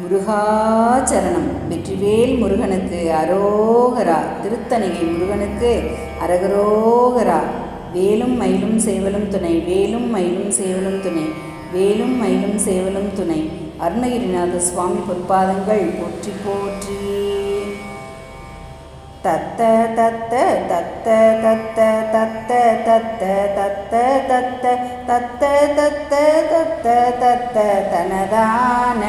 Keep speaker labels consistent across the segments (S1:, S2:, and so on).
S1: முருகாச்சரணம் வெற்றிவேல் முருகனுக்கு அரோகரா திருத்தணிகை முருகனுக்கு அரகரோகரா வேலும் மயிலும் சேவலும் துணை வேலும் மயிலும் சேவலும் துணை வேலும் மயிலும் சேவலும் துணை அருணகிரிநாத சுவாமி பொற்பாதங்கள் போற்றி போற்றி தத்த தத்த தத்த தத்த தத்த தத்த தத்த தத்த தத்த தத்த தத்த தத்த தனதான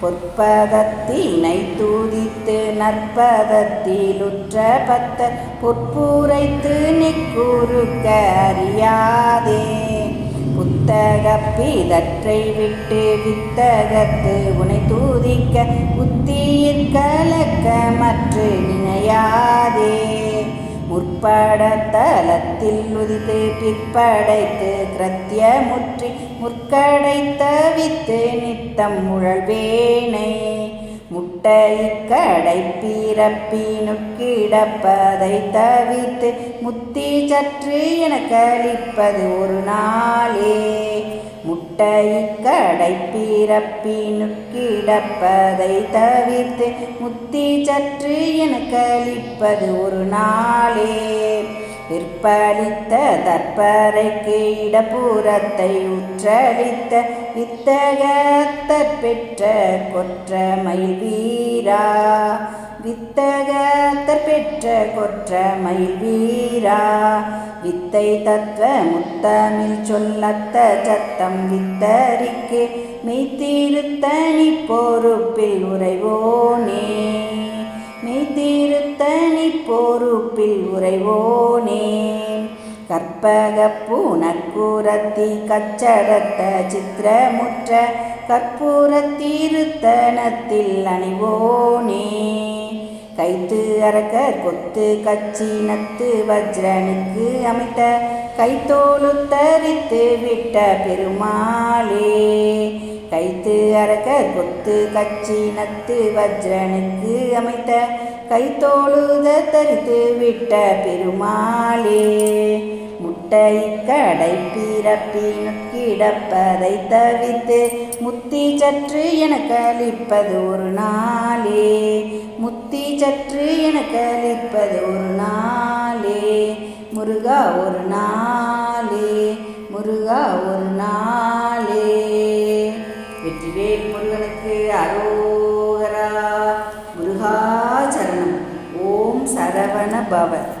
S1: பொற்பதத்தினை தூதித்து நற்பதத்திலுற்ற பத்த பொற்பூரைத்து நிக்கூறுக்க அறியாதே. புத்தகப்பிதற்றை விட்டு வித்தகத்து உனை தூதிக்க புத்தியிற் கலக்க மற்று முற்படத்தலத்தில் உதித்து பிற்படைத்து கிரத்திய முற்றி முற்கடை தவித்து நித்தம் முழல்வேனை. முட்டை கடை பிறப்பினுக்கிடப்பதை தவித்து முத்தி சற்று என கழிப்பது ஒரு நாளே. முட்டைக்கடை பிறப்பினுக்கிடப்பதை தவிர்த்து முத்தி சற்று எனக்கு அளிப்பது ஒரு நாளே. விற்பளித்த தற்பரைக்கு இடப்புறத்தை உற்றளித்த இத்தகத்தற் பெற்ற கொற்ற மயில் வீரா வித்தகத்தற் பெற்ற கொற்ற மயில் வீரா. வித்தை தத்துவ முத்தமிழ் சொல்லத்த சத்தம் வித்தரிக்கு. மெய்த்திருத்தனி போருப்பில் உறைவோனே. மெய்த்திருத்தனி போருப்பில் உறைவோனே. கற்பக பூனக்கூரத்தி கச்சடத்த சித்திரமுற்ற கற்பூரத்தீருத்தனத்தில் அணிவோனே. கைத்து அரக்கர் கொத்து கச்சி நத்து வஜ்ரனுக்கு அமைத்த கைத்தோலு தரித்து விட்ட பெருமாளே. கைத்து அரக்கர் கொத்து கச்சி நத்து வஜ்ரனுக்கு அமைத்த கைத்தோழுத தரித்து விட்ட பெருமாளே. முட்டை கடை பிறப்பி கிடப்பதை தவித்து முத்தி சற்று எனக்கு அளிப்பது ஒரு நாளே. முத்தி சற்று எனக்கு அளிப்பது ஒரு நாளே. முருகா ஒரு நாளே. முருகா ஒரு நாளே. வெற்றிவேல் முருகனுக்கு அரோகரா. முருகாச்சரணம் ஓம் சரவண பவன்